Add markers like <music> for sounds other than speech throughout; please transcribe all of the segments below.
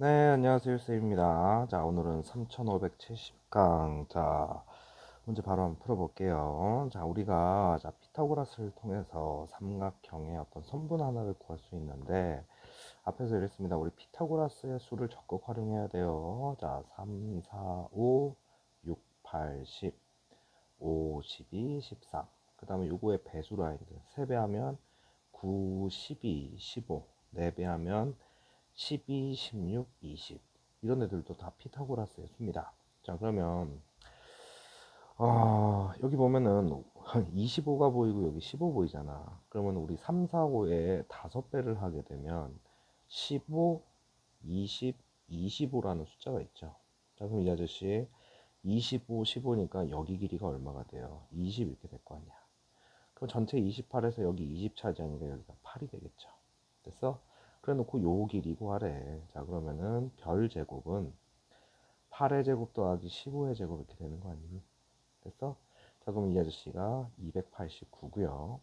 네, 안녕하세요, 쌤입니다. 자, 오늘은 3570강. 자, 문제 바로 한번 풀어볼게요. 자, 우리가, 자, 피타고라스를 통해서 삼각형의 어떤 선분 하나를 구할 수 있는데, 앞에서 이랬습니다. 우리 피타고라스의 수를 적극 활용해야 돼요. 자, 3, 4, 5, 6, 8, 10, 5, 12, 13. 그 다음에 요거의 배수 라인들. 3배 하면 9, 12, 15. 4배 하면 12, 16, 20 이런 애들도 다 피타고라스의 수입니다. 자 그러면 어, 여기 보면은 25가 보이고 여기 15 보이잖아. 그러면 우리 3, 4, 5에 5배를 하게 되면 15, 20, 25라는 숫자가 있죠. 자 그럼 이 아저씨 25, 15니까 여기 길이가 얼마가 돼요? 20 이렇게 될 거 아니야. 그럼 전체 28에서 여기 20 차지하니까 여기가 8이 되겠죠. 됐어? 그래 놓고 요 길이고 하래. 자, 그러면은 별 제곱은 8의 제곱 더하기 15의 제곱 이렇게 되는 거 아니니? 됐어? 자, 그럼 이 아저씨가 289고요.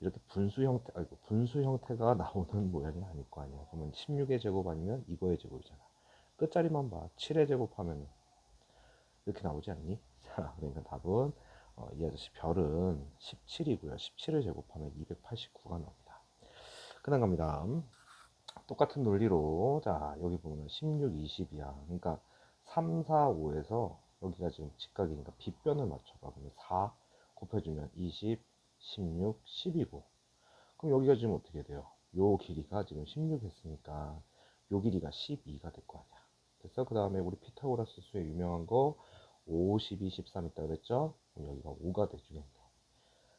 이렇게 분수 형태, 아이고, 분수 형태가 <laughs> 나오는 모양이 아닐 거 아니야. 그러면 16의 제곱 아니면 이거의 제곱이잖아. 끝자리만 봐. 7의 제곱 하면 이렇게 나오지 않니? <laughs> 자, 그러니까 답은 어, 이 아저씨 별은 17이고요. 17을 제곱하면 289가 나옵니다. 그다음 갑니다. 똑같은 논리로 자 여기 보면 16, 20이야. 그러니까 3, 4, 5에서 여기가 지금 직각이니까 빗변을 맞춰봐. 그러면 4 곱해주면 20, 16, 10이고 그럼 여기가 지금 어떻게 돼요? 요 길이가 지금 16 했으니까 요 길이가 12가 될 거 아니야. 됐어? 그 다음에 우리 피타고라스 수의 유명한 거 5, 12, 13 있다 그랬죠? 그럼 여기가 5가 돼주겠네.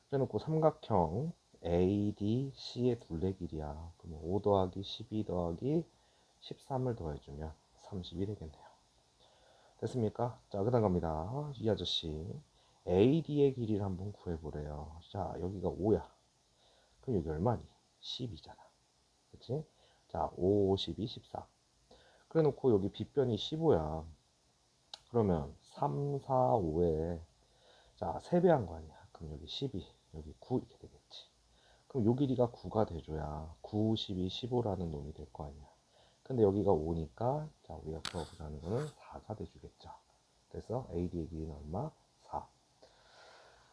그래놓고 삼각형 ADC의 둘레 길이야. 그러면 5 더하기 12 더하기 13을 더해주면 31이 되겠네요. 됐습니까? 자, 그 다음 갑니다. 이 아저씨 AD의 길이를 한번 구해보래요. 자, 여기가 5야. 그럼 여기 얼마니? 10이잖아. 그치? 자, 5, 12, 14. 그래 놓고 여기 빗변이 15야. 그러면 3, 4, 5에 자, 3배 한 거 아니야. 그럼 여기 12, 여기 9 이렇게 되겠지. 그럼 요 길이가 9가 돼줘야 9, 12, 15라는 놈이 될 거 아니야. 근데 여기가 5니까 자 우리가 구하고자 거는 4가 돼주겠죠. 그래서 AD의 길이는 얼마? 4.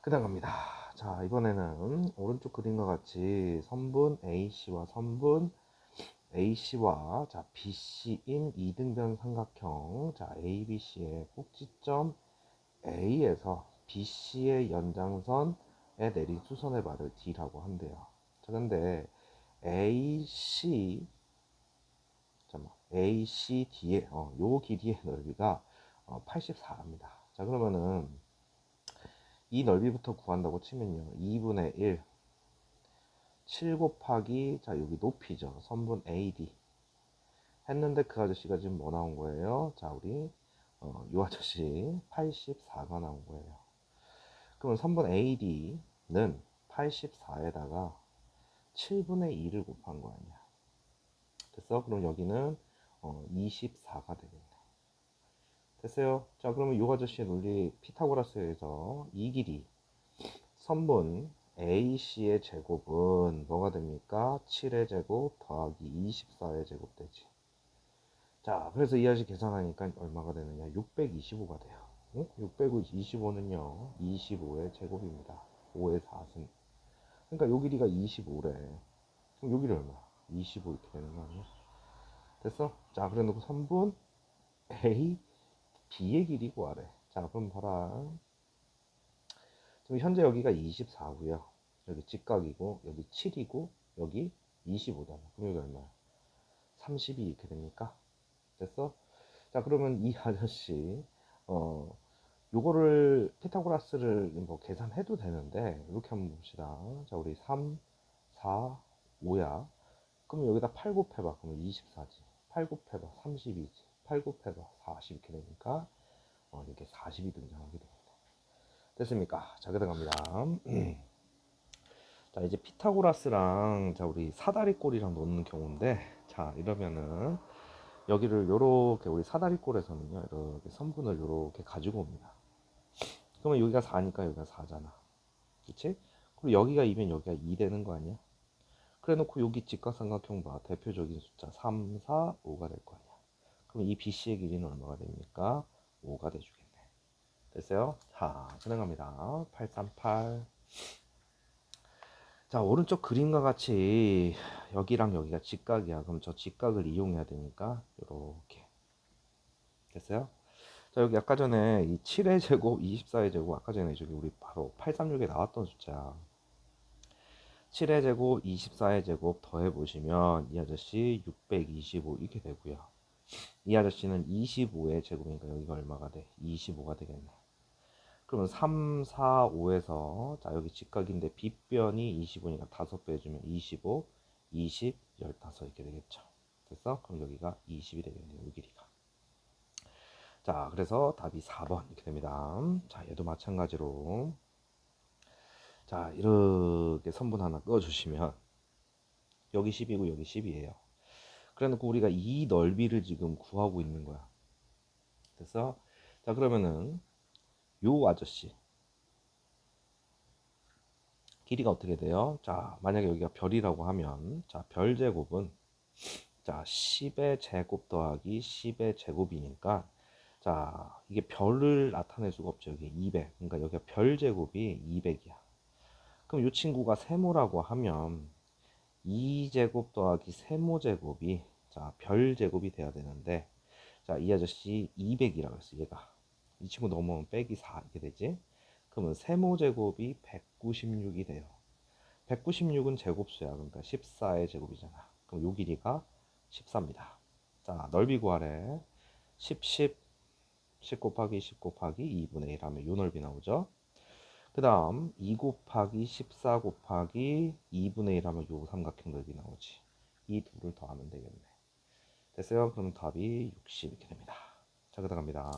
그 다음 갑니다. 자 이번에는 오른쪽 그림과 같이 선분 AC와 선분 AC와 자 BC인 이등변 삼각형 자 ABC의 꼭지점 A에서 BC의 연장선 에 내린 수선의 말을 D라고 한대요. 자, 근데 AC 잠깐만 ACD의 어, 요 길이의 넓이가 어, 84입니다. 자, 그러면은 이 넓이부터 구한다고 치면요. 2분의 1 7 곱하기 자, 여기 높이죠. 선분 AD 했는데 그 아저씨가 지금 뭐 나온 거예요? 자, 우리 어, 요 아저씨 84가 나온 거예요. 그러면 3번 AD 는 84에다가 7분의 2를 곱한 거 아니야. 됐어? 그럼 여기는 어, 24가 되겠네. 됐어요? 자, 그러면 이 아저씨의 논리 피타고라스에서 이 길이 선분 AC의 제곱은 뭐가 됩니까? 7의 제곱 더하기 24의 제곱 되지. 자, 그래서 이 아저씨 계산하니까 얼마가 되느냐? 625가 돼요. 625는요 25의 제곱입니다 5의 4승. 그러니까 요 길이가 25래. 그럼 요 길이 얼마 25 이렇게 되는 거 아니야? 됐어? 자 그래 놓고 3분. A B의 길이 구하래. 자 그럼 봐라. 지금 현재 여기가 24고요 여기 직각이고 여기 7이고 여기 25잖아. 그럼 여기 얼마야? 32 이렇게 됩니까. 됐어? 자 그러면 이 아저씨 어, 요거를 피타고라스를 뭐 계산해도 되는데 이렇게 한번 봅시다. 자, 우리 3, 4, 5야. 그럼 여기다 8 곱해봐. 그러면 24지. 8 곱해봐. 32지. 8 곱해봐. 40 이렇게 되니까 어, 이렇게 40이 등장하게 됩니다. 됐습니까? 자, 그 다음 갑니다. <clears throat> 자, 이제 피타고라스랑 자, 우리 사다리꼴이랑 놓는 경우인데 자, 이러면은 여기를 요렇게 우리 사다리꼴에서는요 이렇게 선분을 요렇게 가지고 옵니다 그러면 여기가 4니까 여기가 4잖아 그치? 그리고 여기가 2면 여기가 2 되는 거 아니야? 그래 놓고 여기 직각삼각형 봐 대표적인 숫자 3, 4, 5가 될 거 아니야 그럼 이 BC의 길이는 얼마가 됩니까? 5가 돼주겠네. 됐어요? 자, 진행합니다. 838. 자, 오른쪽 그림과 같이 여기랑 여기가 직각이야. 그럼 저 직각을 이용해야 되니까 이렇게 됐어요? 자, 여기 아까 전에 이 7의 제곱, <laughs> 24의 제곱 아까 전에 저기 우리 바로 836에 나왔던 숫자 7의 제곱, 24의 제곱 더해 보시면 이 아저씨 625 이렇게 되고요. 이 아저씨는 25의 제곱이니까 여기가 얼마가 돼? 25가 되겠네. 그러면 3, 4, 5에서 자 여기 직각인데 빗변이 25니까 5배 해주면 25, 20, 15 이렇게 되겠죠. 됐어? 그럼 여기가 20이 되겠네요. 이 길이가. 자 그래서 답이 4번 이렇게 됩니다. 자 얘도 마찬가지로 자 이렇게 선분 하나 그어주시면 여기 10이고 여기 10이에요. 그래 놓고 우리가 이 넓이를 지금 구하고 있는 거야. 됐어? 자 그러면은 요 아저씨 길이가 어떻게 돼요? 자 만약에 여기가 별이라고 하면 자 별 제곱은 자 10의 제곱 더하기 10의 제곱이니까 자 이게 별을 나타낼 수가 없죠. 여기 200 그러니까 여기가 별 제곱이 200이야. 그럼 이 친구가 세모라고 하면 2제곱 더하기 세모 제곱이 자 별 제곱이 돼야 되는데 자 이 아저씨 200이라고 했어 얘가. 이 친구 넘어오면 빼기 4 이렇게 되지? 그러면 세모 제곱이 196이 돼요. 196은 제곱수야. 그러니까 14의 제곱이잖아. 그럼 요 길이가 14입니다. 자 넓이 구하래. 10 10 10 곱하기 10 곱하기 2분의 1 하면 요 넓이 나오죠? 그 다음 2 곱하기 14 곱하기 2분의 1 하면 요 삼각형 넓이 나오지. 이 둘을 더하면 되겠네. 됐어요? 그럼 답이 60 이렇게 됩니다. 자 그 다음 갑니다.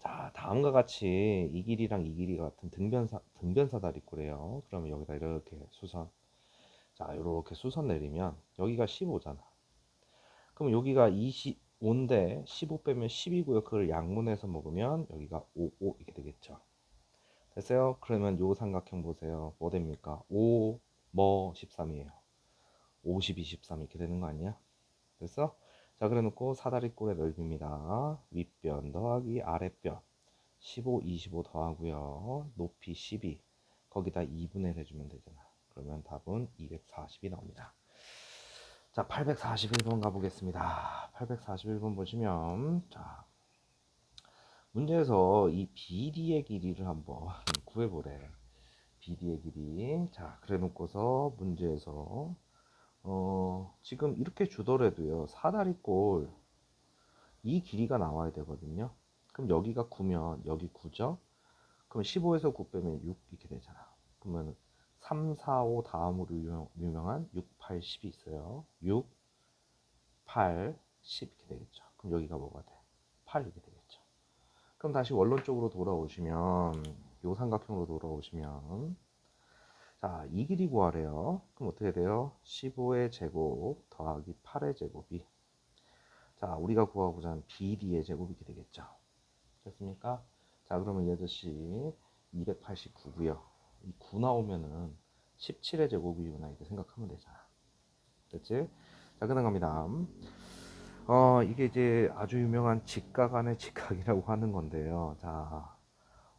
자 다음과 같이 이 길이랑 이 길이가 같은 등변사 등변사다리꼴이에요. 그러면 여기다 이렇게 수선. 자 이렇게 수선 내리면 여기가 15잖아. 그럼 여기가 25인데 15 빼면 10이고요 그걸 양분해서 먹으면 여기가 5, 5 이렇게 되겠죠 됐어요? 그러면 요 삼각형 보세요. 뭐 됩니까? 5, 뭐 13이에요. 50, 23 이렇게 되는 거 아니야? 됐어? 자, 그래 놓고 사다리꼴의 넓이입니다. 윗변 더하기 아랫변. 15, 25 더하고요. 높이 12. 거기다 2분의 1 해주면 되잖아. 그러면 답은 240이 나옵니다. 자, 841번 가보겠습니다. 841번 보시면, 자, 문제에서 이 BD의 길이를 한번 <laughs> 구해보래. BD의 길이. 자, 그래 놓고서 문제에서, 어, 지금 이렇게 주더라도요, 사다리꼴, 이 길이가 나와야 되거든요. 그럼 여기가 9면 여기 9죠? 그럼 15에서 9 빼면 6 이렇게 되잖아. 그러면 3, 4, 5 다음으로 유명, 유명 한 6, 8, 10이 있어요. 6, 8, 10 이렇게 되겠죠. 그럼 여기가 뭐가 돼? 8 이렇게 되겠죠. 그럼 다시 원론 쪽으로 돌아오시면 요 삼각형으로 돌아오시면 자, 이 길이 구하래요. 그럼 어떻게 돼요? 15의 제곱 더하기 8의 제곱이 자, 우리가 구하고자 하는 BD의 제곱이 되겠죠. 됐습니까? 자, 그러면 이 아저씨 289고요. 이9 나오면은 17의 제곱이구나 이렇게 생각하면 되잖아. 됐지? 자, 그 다음 갑니다. 어, 이게 이제 아주 유명한 직각 안의 직각이라고 <laughs> 하는 건데요. 자,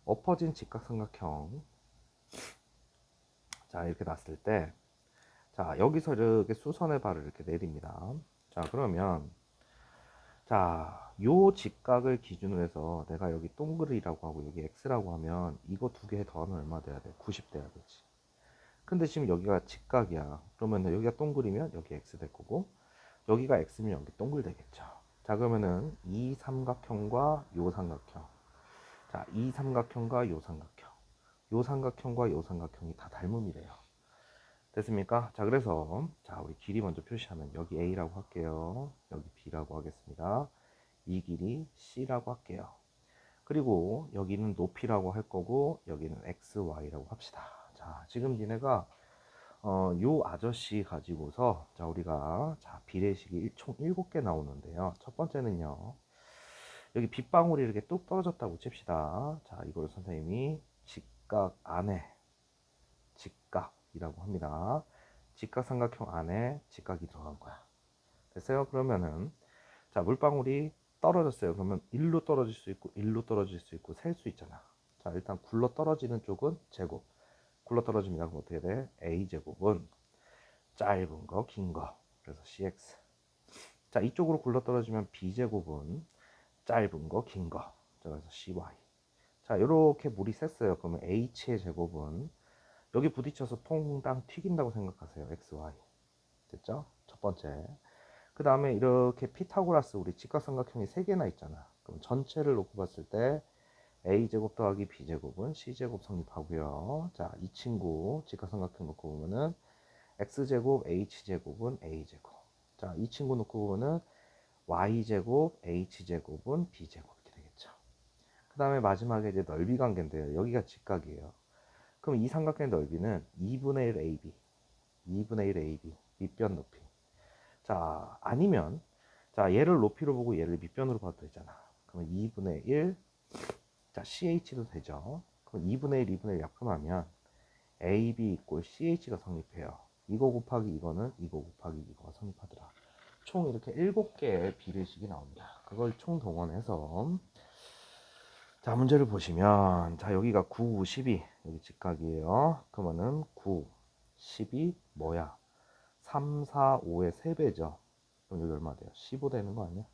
엎어진 직각삼각형. 자, 이렇게 놨을 때, 자, 여기서 이렇게 수선의 발을 이렇게 내립니다. 자, 그러면, 자, 요 직각을 기준으로 해서 내가 여기 동그리라고 하고 여기 x라고 하면 이거 두 개 더하면 얼마 돼야 돼? 90 돼야 되지. 근데 지금 여기가 직각이야. 그러면 여기가 동그리면 여기 x 될 거고, 여기가 x면 여기 동글 되겠죠. 자 그러면은 이 삼각형과 요 삼각형 자 이 삼각형과 요 삼각형 요 삼각형과 요 삼각형이 다 닮음이래요. 됐습니까? 자 그래서 자 우리 길이 먼저 표시하면 여기 a라고 할게요. 여기 b라고 하겠습니다. 이 길이 c라고 할게요. 그리고 여기는 높이라고 할 거고 여기는 x, y라고 합시다. 자 지금 니네가 어, 요 아저씨 가지고서 자 우리가 자 비례식이 총 7개 나오는데요. 첫 번째는요. 여기 빗방울이 이렇게 뚝 떨어졌다고 칩시다. 자, 이걸 선생님이 직각 안에 직각이라고 합니다. 직각 삼각형 안에 직각이 들어간 거야. 됐어요? 그러면은 자, 물방울이 떨어졌어요. 그러면 일로 떨어질 수 있고 일로 떨어질 수 있고 셀 수 있잖아. 자, 일단 굴러 떨어지는 쪽은 제곱. 굴러 떨어집니다. 그럼 어떻게 돼? a 제곱은 짧은 거, 긴 거. 그래서 cx. 자, 이쪽으로 굴러 떨어지면 b 제곱은 짧은 거, 긴 거. 자, 그래서 cy. 자, 이렇게 물이 셌어요. 그러면 h의 제곱은 여기 부딪혀서 퐁당 튀긴다고 생각하세요. xy. 됐죠? 첫 번째. 그 다음에 이렇게 피타고라스 우리 직각삼각형이 세 개나 있잖아. 그럼 전체를 놓고 봤을 때 a제곱 더하기 b제곱은 c제곱 성립하고요. 자, 이 친구 직각삼각형 놓고 보면은 x제곱 h제곱은 a제곱. 자, 이 친구 놓고 보면은 y제곱 h제곱은 b제곱 이렇게 되겠죠. 그 다음에 마지막에 이제 넓이 관계인데요. 여기가 직각이에요. 그럼 이 삼각형의 넓이는 2분의 1 AB, 2분의 1 AB, 밑변 높이. 자, 아니면, 자, 얘를 높이로 보고 얘를 밑변으로 봐도 되잖아. 그러면 2분의 1, 자, CH도 되죠. 그럼 2분의 1, 2분의 1 약분하면 AB 이꼴 CH가 성립해요. 이거 곱하기 이거는 이거 곱하기 이거가 성립하더라. 총 이렇게 7개의 비례식이 나옵니다. 그걸 총 동원해서 자, 문제를 보시면 자, 여기가 9, 12 여기 직각이에요. 그러면은 9, 12 뭐야? 3, 4, 5의 3배죠. 그럼 여기 얼마 돼요? 15 되는 거 아니야?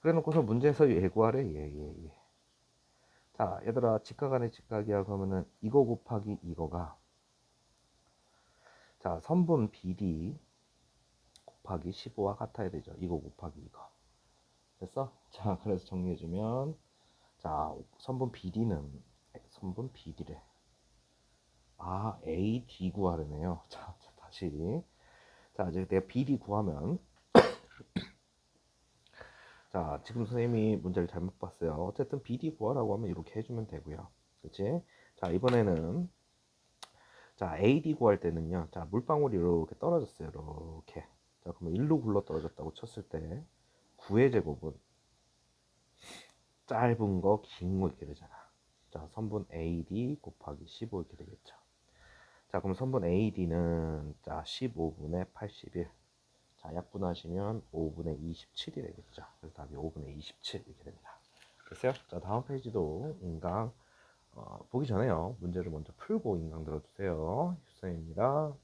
그래 놓고서 문제에서 얘 구하래. 예, 예, 예. 자, 얘들아, 직각 안에 직각이야. 그러면은 이거 곱하기 이거가 자, 선분 BD 곱하기 15와 같아야 되죠. 이거 곱하기 이거. 됐어? 자, <laughs> 그래서 정리해주면 자, 선분 BD는 선분 BD래. 아, AD 구하려네요. 자, 자, 다시. 자, 이제 내가 BD 구하면 <coughs> 자, 지금 선생님이 문제를 잘못 봤어요. 어쨌든 BD 구하라고 하면 이렇게 해주면 되고요. 그치? 자, 이번에는 자, AD 구할 때는요. 자, 물방울이 이렇게 떨어졌어요. 이렇게. 자, 그러면 1로 굴러 떨어졌다고 쳤을 때 9의 제곱은 짧은 거, 긴 거 이렇게 되잖아. 자, 선분 AD 곱하기 15 이렇게 되겠죠. 자, 그럼 선분 AD는 자, 15분의 81. 자, 약분하시면 5분의 27이 되겠죠. 그래서 답이 5분의 27 이렇게 됩니다. 됐어요? 자, 다음 페이지도 인강 어, 보기 전에요. 문제를 먼저 풀고 인강 들어주세요. 휴선입니다.